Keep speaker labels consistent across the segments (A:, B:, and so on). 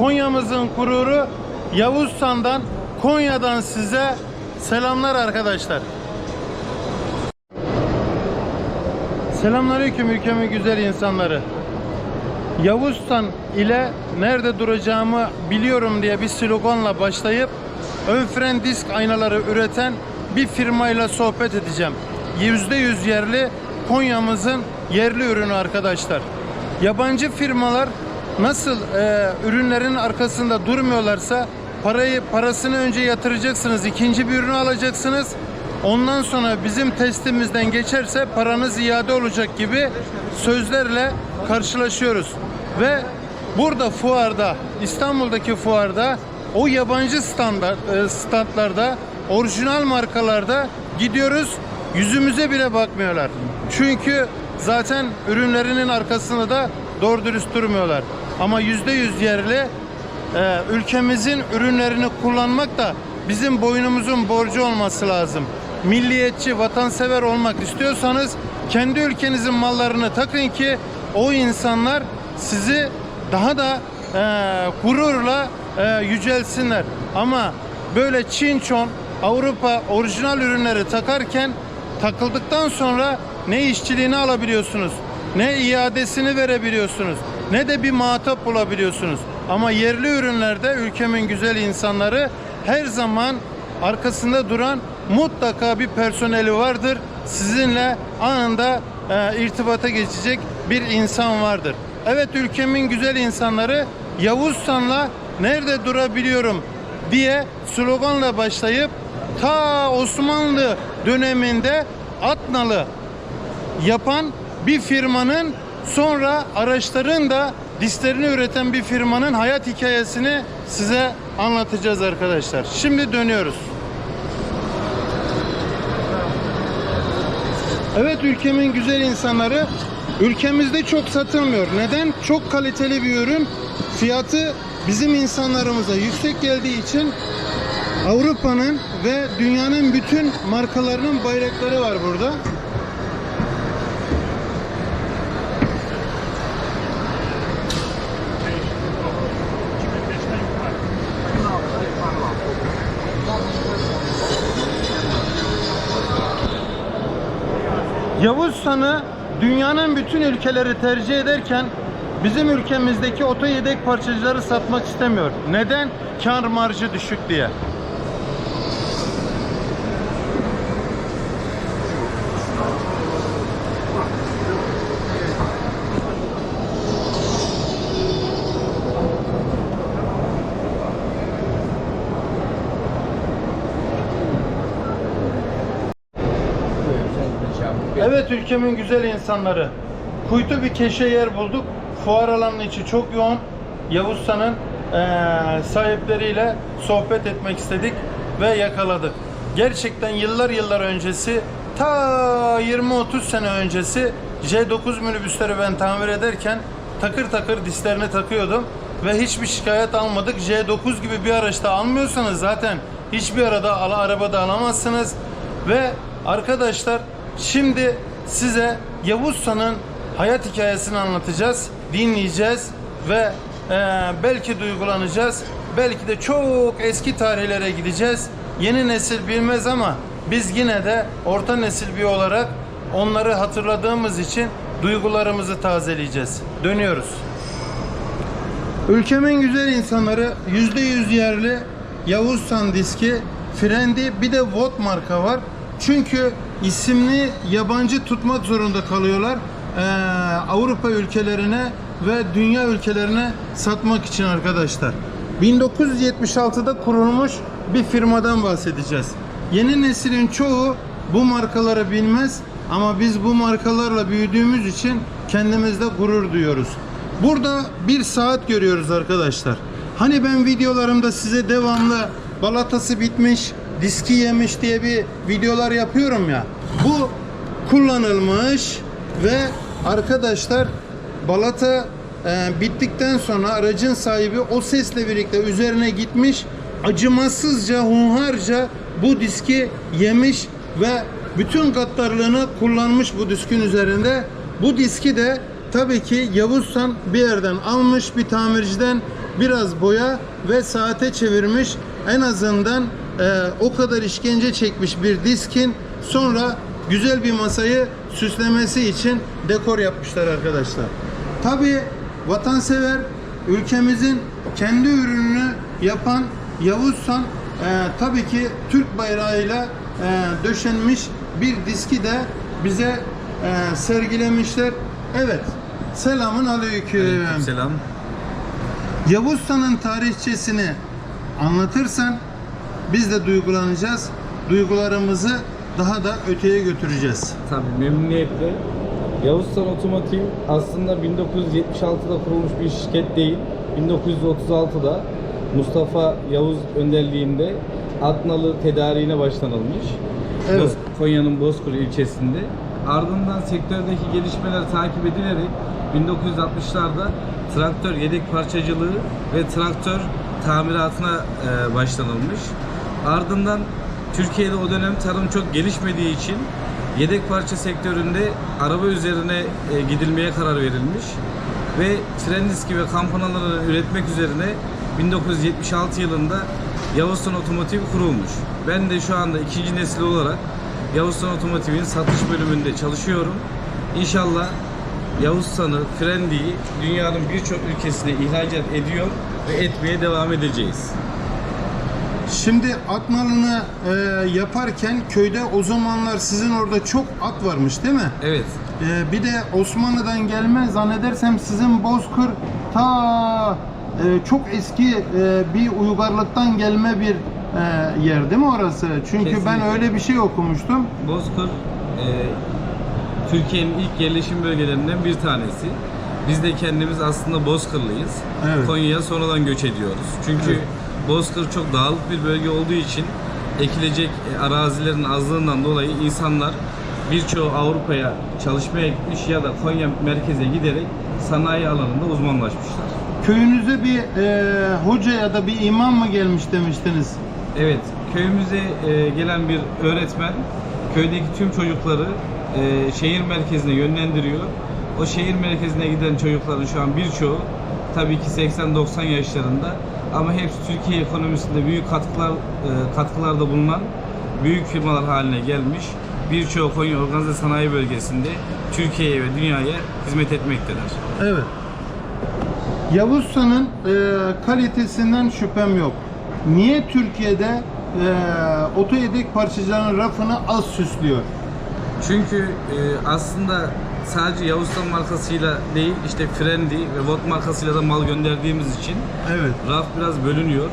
A: Konya'mızın gururu Yavuzsan'dan Konya'dan size selamlar arkadaşlar. Selamünaleyküm ülkemin güzel insanları. Yavuzsan ile nerede duracağımı biliyorum diye bir sloganla başlayıp ön fren disk aynaları üreten bir firmayla sohbet edeceğim. %100 yerli Konya'mızın yerli ürünü arkadaşlar. Yabancı firmalar nasıl e, ürünlerin arkasında durmuyorlarsa parayı parasını önce yatıracaksınız, ikinci bir ürünü alacaksınız. Ondan sonra bizim testimizden geçerse paranız iade olacak gibi sözlerle karşılaşıyoruz. Ve burada fuarda, İstanbul'daki fuarda o yabancı standart e, standlarda, orijinal markalarda gidiyoruz. Yüzümüze bile bakmıyorlar. Çünkü zaten ürünlerinin arkasında da doğru dürüst durmuyorlar. Ama yüzde yüz yerli e, ülkemizin ürünlerini kullanmak da bizim boynumuzun borcu olması lazım. Milliyetçi, vatansever olmak istiyorsanız kendi ülkenizin mallarını takın ki o insanlar sizi daha da e, gururla e, yücelsinler. Ama böyle Çin çon Avrupa orijinal ürünleri takarken takıldıktan sonra ne işçiliğini alabiliyorsunuz, ne iadesini verebiliyorsunuz, ne de bir muhatap bulabiliyorsunuz. Ama yerli ürünlerde ülkemin güzel insanları her zaman arkasında duran mutlaka bir personeli vardır. Sizinle anında e, irtibata geçecek bir insan vardır. Evet ülkemin güzel insanları Yavuzsan'la nerede durabiliyorum diye sloganla başlayıp ta Osmanlı döneminde Atnalı yapan bir firmanın sonra araçların da disklerini üreten bir firmanın hayat hikayesini size anlatacağız arkadaşlar. Şimdi dönüyoruz. Evet ülkemin güzel insanları ülkemizde çok satılmıyor. Neden? Çok kaliteli bir ürün. Fiyatı bizim insanlarımıza yüksek geldiği için Avrupa'nın ve dünyanın bütün markalarının bayrakları var burada. Yavuzsan'ı dünyanın bütün ülkeleri tercih ederken bizim ülkemizdeki oto yedek parçacıları satmak istemiyor. Neden? Kar marjı düşük diye. Evet ülkemin güzel insanları. Kuytu bir keşe yer bulduk. Fuar alanının içi çok yoğun. Yavuzsan'ın eee, sahipleriyle sohbet etmek istedik ve yakaladık. Gerçekten yıllar yıllar öncesi ta 20-30 sene öncesi J9 minibüsleri ben tamir ederken takır takır dislerini takıyordum ve hiçbir şikayet almadık. J9 gibi bir araçta almıyorsanız zaten hiçbir arada arabada alamazsınız ve arkadaşlar Şimdi size Yavuzsan'ın hayat hikayesini anlatacağız, dinleyeceğiz ve e, belki duygulanacağız. Belki de çok eski tarihlere gideceğiz. Yeni nesil bilmez ama biz yine de orta nesil bir olarak onları hatırladığımız için duygularımızı tazeleyeceğiz. Dönüyoruz. Ülkemin güzel insanları %100 yerli Yavuzsan diski, Frendi bir de Vot marka var. Çünkü isimli yabancı tutmak zorunda kalıyorlar. Ee, Avrupa ülkelerine ve dünya ülkelerine satmak için arkadaşlar. 1976'da kurulmuş bir firmadan bahsedeceğiz. Yeni neslin çoğu bu markaları bilmez ama biz bu markalarla büyüdüğümüz için kendimizde gurur duyuyoruz. Burada bir saat görüyoruz arkadaşlar. Hani ben videolarımda size devamlı balatası bitmiş, diski yemiş diye bir videolar yapıyorum ya. Bu kullanılmış ve arkadaşlar balata e, bittikten sonra aracın sahibi o sesle birlikte üzerine gitmiş acımasızca hunharca bu diski yemiş ve bütün gaddarlığını kullanmış bu diskin üzerinde. Bu diski de tabii ki Yavuzsan bir yerden almış bir tamirciden biraz boya ve saate çevirmiş. En azından e, o kadar işkence çekmiş bir diskin sonra güzel bir masayı süslemesi için dekor yapmışlar arkadaşlar. Tabii vatansever ülkemizin kendi ürününü yapan Yavuzsan e, tabii ki Türk bayrağıyla e, döşenmiş bir diski de bize e, sergilemişler. Evet. Selamun aleyküm.
B: Selam.
A: Yavuzsan'ın tarihçesini anlatırsan biz de duygulanacağız. Duygularımızı daha da öteye götüreceğiz.
B: Tabii memnuniyetle. Yavuzsan Otomotiv aslında 1976'da kurulmuş bir şirket değil. 1936'da Mustafa Yavuz önderliğinde Atnalı tedariğine başlanılmış.
A: Evet.
B: Konya'nın Bozkır ilçesinde. Ardından sektördeki gelişmeler takip edilerek 1960'larda traktör yedek parçacılığı ve traktör tamiratına e, başlanılmış. Ardından Türkiye'de o dönem tarım çok gelişmediği için yedek parça sektöründe araba üzerine e, gidilmeye karar verilmiş ve fren diski ve kampanaları üretmek üzerine 1976 yılında Yavuzsan Otomotiv kurulmuş. Ben de şu anda ikinci nesil olarak Yavuzsan Otomotiv'in satış bölümünde çalışıyorum. İnşallah Yavuzsan'ı, Frendi'yi dünyanın birçok ülkesine ihracat ediyor ve etmeye devam edeceğiz.
A: Şimdi at nalını e, yaparken köyde o zamanlar sizin orada çok at varmış değil mi?
B: Evet,
A: E, bir de Osmanlı'dan gelme zannedersem sizin Bozkır ta e, çok eski e, bir uygarlıktan gelme bir e, yer değil mi orası? Çünkü ben
B: Kesinlikle.
A: öyle bir şey okumuştum.
B: Bozkır e, Türkiye'nin ilk yerleşim bölgelerinden bir tanesi. Biz de kendimiz aslında Bozkırlıyız.
A: Evet.
B: Konya'ya sonradan göç ediyoruz. Çünkü
A: Evet.
B: Bozkır çok dağlık bir bölge olduğu için ekilecek e, arazilerin azlığından dolayı insanlar birçoğu Avrupa'ya çalışmaya gitmiş ya da Konya merkeze giderek sanayi alanında uzmanlaşmışlar.
A: Köyünüze bir e, hoca ya da bir imam mı gelmiş demiştiniz?
B: Evet, köyümüze e, gelen bir öğretmen köydeki tüm çocukları e, şehir merkezine yönlendiriyor. O şehir merkezine giden çocukların şu an birçoğu tabii ki 80-90 yaşlarında ama hepsi Türkiye ekonomisinde büyük katkılar e, katkılarda bulunan büyük firmalar haline gelmiş. Birçoğu Konya Organize Sanayi Bölgesi'nde Türkiye'ye ve dünyaya hizmet etmektedir.
A: Evet. Yavuzsa'nın e, kalitesinden şüphem yok. Niye Türkiye'de e, oto yedek parçacıların rafını az süslüyor?
B: Çünkü e, aslında sadece Yavuzsan markasıyla değil işte Frendi ve Vot markasıyla da mal gönderdiğimiz için
A: Evet.
B: raf biraz bölünüyor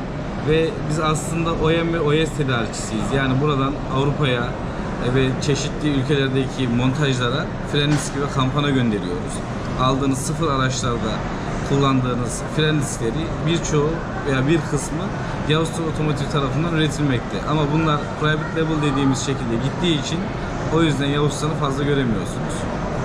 B: ve biz aslında OEM ve OES tedarikçisiyiz. Yani buradan Avrupa'ya e, ve çeşitli ülkelerdeki montajlara fren diski ve kampana gönderiyoruz. Aldığınız sıfır araçlarda kullandığınız fren diskleri birçoğu veya bir kısmı Yavuzsan Otomotiv tarafından üretilmekte. Ama bunlar private label dediğimiz şekilde gittiği için o yüzden Yavuzsan'ı fazla göremiyorsunuz.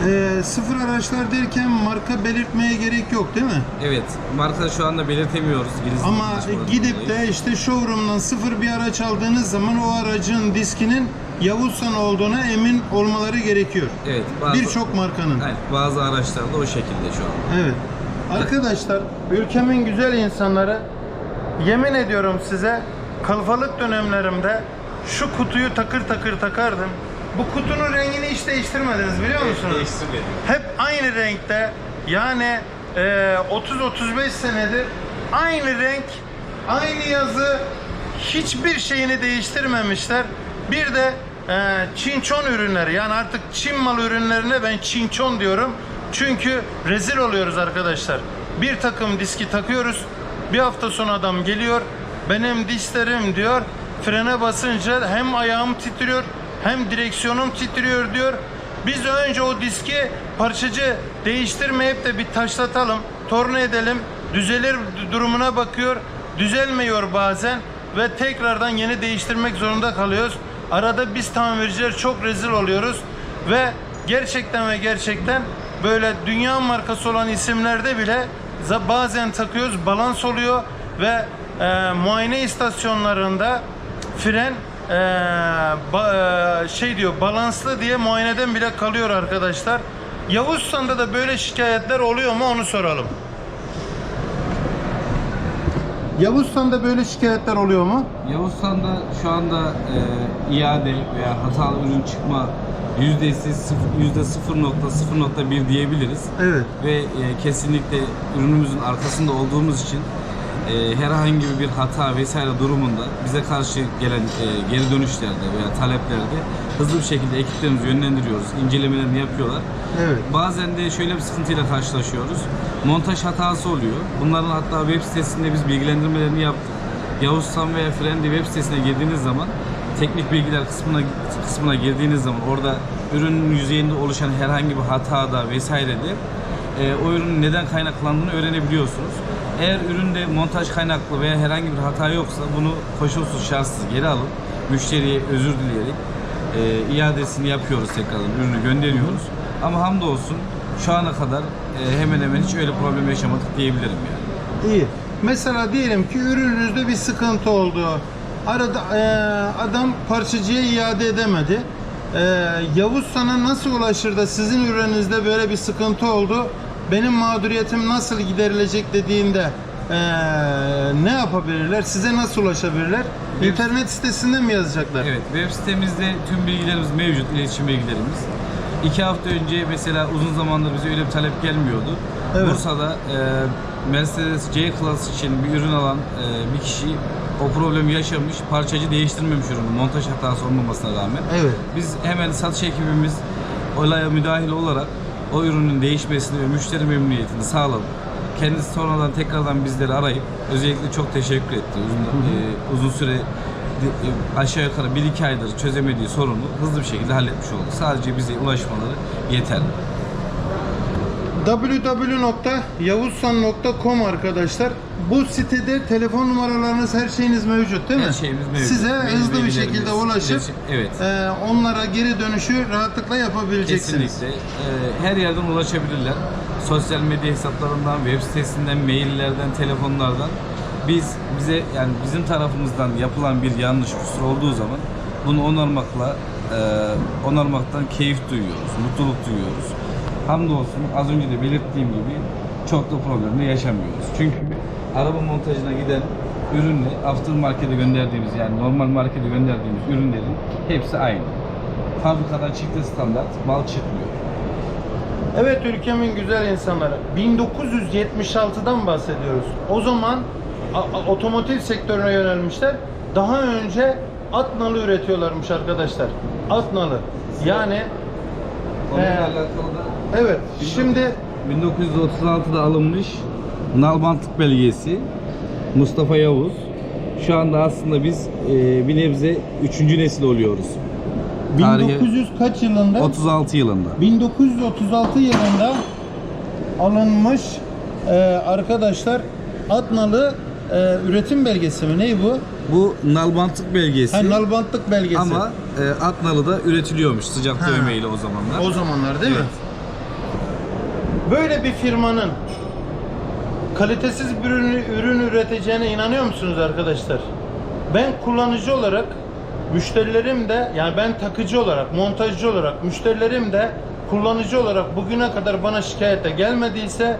A: E, sıfır araçlar derken marka belirtmeye gerek yok değil mi?
B: Evet, marka şu anda belirtemiyoruz. İngiliz
A: Ama gidip de işte showroom'dan sıfır bir araç aldığınız zaman o aracın diskinin Yavuzsan olduğuna emin olmaları gerekiyor.
B: Evet, bazı,
A: Birçok markanın.
B: Evet, bazı araçlarda o şekilde şu an.
A: Evet. Arkadaşlar, ülkemin güzel insanları yemin ediyorum size kalfalık dönemlerimde şu kutuyu takır takır takardım. Bu kutunun rengini hiç değiştirmediniz biliyor musunuz?
B: Değiştirmedim.
A: Hep aynı renkte. Yani e, 30-35 senedir aynı renk, aynı yazı hiçbir şeyini değiştirmemişler. Bir de e, çinçon ürünleri yani artık Çin malı ürünlerine ben çinçon diyorum. Çünkü rezil oluyoruz arkadaşlar. Bir takım diski takıyoruz. Bir hafta sonra adam geliyor. Benim dişlerim diyor. Frene basınca hem ayağım titriyor hem direksiyonum titriyor diyor. Biz önce o diski parçacı değiştirmeyip de bir taşlatalım, torna edelim, düzelir durumuna bakıyor, düzelmiyor bazen ve tekrardan yeni değiştirmek zorunda kalıyoruz. Arada biz tamirciler çok rezil oluyoruz ve gerçekten ve gerçekten böyle dünya markası olan isimlerde bile bazen takıyoruz, balans oluyor ve e, muayene istasyonlarında fren eee, ba- eee, şey diyor balanslı diye muayeneden bile kalıyor arkadaşlar. Yavuzsan'da da böyle şikayetler oluyor mu onu soralım. Yavuzstan'da böyle şikayetler oluyor mu?
B: Yavuzstan'da şu anda e, iade veya hatalı ürün çıkma yüzdesi yüzde 0.0.1 diyebiliriz.
A: Evet.
B: Ve e, kesinlikle ürünümüzün arkasında olduğumuz için e, herhangi bir hata vesaire durumunda bize karşı gelen e, geri dönüşlerde veya taleplerde hızlı bir şekilde ekiplerimizi yönlendiriyoruz. İncelemelerini yapıyorlar.
A: Evet.
B: Bazen de şöyle bir sıkıntıyla karşılaşıyoruz. Montaj hatası oluyor. Bunların hatta web sitesinde biz bilgilendirmelerini yaptık. Yavuzsan veya Frendi web sitesine girdiğiniz zaman teknik bilgiler kısmına kısmına girdiğiniz zaman orada ürünün yüzeyinde oluşan herhangi bir hatada vesairede e, o ürünün neden kaynaklandığını öğrenebiliyorsunuz. Eğer üründe montaj kaynaklı veya herhangi bir hata yoksa bunu koşulsuz şartsız geri alıp müşteriye özür dileyerek e, iadesini yapıyoruz tekrardan ürünü gönderiyoruz. Ama hamdolsun şu ana kadar e, hemen hemen hiç öyle problem yaşamadık diyebilirim yani.
A: İyi. Mesela diyelim ki ürününüzde bir sıkıntı oldu. Arada eee, adam parçacıya iade edemedi. Eee, Yavuz sana nasıl ulaşır da sizin ürününüzde böyle bir sıkıntı oldu? Benim mağduriyetim nasıl giderilecek dediğinde eee, ne yapabilirler? Size nasıl ulaşabilirler?
B: Web-
A: İnternet sitesinde mi yazacaklar?
B: Evet, web sitemizde tüm bilgilerimiz mevcut, iletişim bilgilerimiz. İki hafta önce mesela uzun zamandır bize öyle bir talep gelmiyordu.
A: Evet.
B: Bursa'da e, Mercedes C-Class için bir ürün alan e, bir kişi o problemi yaşamış, parçacı değiştirmemiş ürünü, montaj hatası olmamasına rağmen.
A: Evet.
B: Biz hemen satış ekibimiz olaya müdahil olarak o ürünün değişmesini ve müşteri memnuniyetini sağladık. Kendisi sonradan tekrardan bizleri arayıp özellikle çok teşekkür etti. Uzun, e, uzun süre e, aşağı yukarı 1-2 aydır çözemediği sorunu hızlı bir şekilde halletmiş oldu. Sadece bize ulaşmaları yeterli.
A: www.yavuzsan.com arkadaşlar. Bu sitede telefon numaralarınız, her şeyiniz mevcut değil mi?
B: Her şeyimiz mevcut.
A: Size
B: Mail
A: hızlı bir şekilde ulaşıp
B: iletişim- evet.
A: e, onlara geri dönüşü rahatlıkla yapabileceksiniz.
B: Kesinlikle. Ee, her yerden ulaşabilirler. Sosyal medya hesaplarından, web sitesinden, maillerden, telefonlardan. Biz bize yani bizim tarafımızdan yapılan bir yanlış kusur olduğu zaman bunu onarmakla e, onarmaktan keyif duyuyoruz, mutluluk duyuyoruz. Hamdolsun az önce de belirttiğim gibi çok da problemle yaşamıyoruz. Çünkü araba montajına giden ürünle aftermarket'e gönderdiğimiz yani normal markete gönderdiğimiz ürünlerin hepsi aynı. Fabrikadan çıktığı standart mal çıkmıyor.
A: Evet ülkemin güzel insanları. 1976'dan bahsediyoruz. O zaman otomotiv sektörüne yönelmişler. Daha önce at nalı üretiyorlarmış arkadaşlar. At nalı. Yani
B: Konuyla
A: Ee,
B: alakalı da
A: evet şimdi
B: 1936'da alınmış Nalbantlık belgesi Mustafa Yavuz. Şu anda aslında biz e, bir nebze 3. nesil oluyoruz. Tarihi
A: 1900 kaç yılında?
B: 36 yılında.
A: 1936 yılında alınmış e, arkadaşlar Atnalı e, üretim belgesi mi? Ney bu?
B: Bu Nalbantlık belgesi
A: Ha, nalbantlık belgesi.
B: ama e, Atnalı'da üretiliyormuş sıcak
A: Ha.
B: dövmeyle o zamanlar.
A: o zamanlar değil mi?
B: Evet.
A: Böyle bir firmanın kalitesiz bir ürün, ürün üreteceğine inanıyor musunuz arkadaşlar? Ben kullanıcı olarak müşterilerim de yani ben takıcı olarak, montajcı olarak müşterilerim de kullanıcı olarak bugüne kadar bana şikayete gelmediyse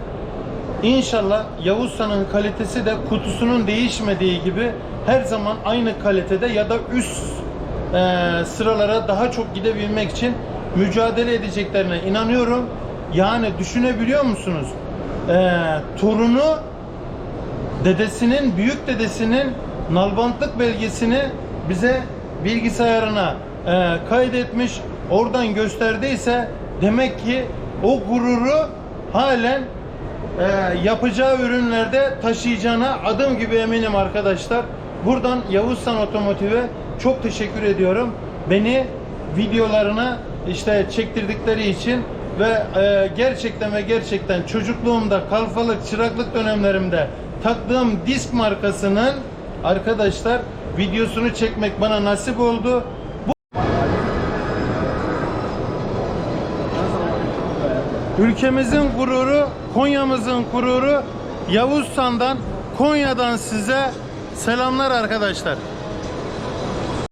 A: İnşallah Yavuzsan'ın kalitesi de kutusunun değişmediği gibi her zaman aynı kalitede ya da üst e, sıralara daha çok gidebilmek için mücadele edeceklerine inanıyorum. Yani düşünebiliyor musunuz? E, torunu dedesinin, büyük dedesinin nalbantlık belgesini bize bilgisayarına e, kaydetmiş, oradan gösterdiyse demek ki o gururu halen e, yapacağı ürünlerde taşıyacağına adım gibi eminim arkadaşlar. Buradan Yavuzsan Otomotiv'e çok teşekkür ediyorum. Beni videolarına işte çektirdikleri için ve e, gerçekten ve gerçekten çocukluğumda kalfalık, çıraklık dönemlerimde taktığım disk markasının arkadaşlar videosunu çekmek bana nasip oldu. Ülkemizin gururu, Konya'mızın gururu Yavuzsan'dan, Konya'dan size selamlar arkadaşlar.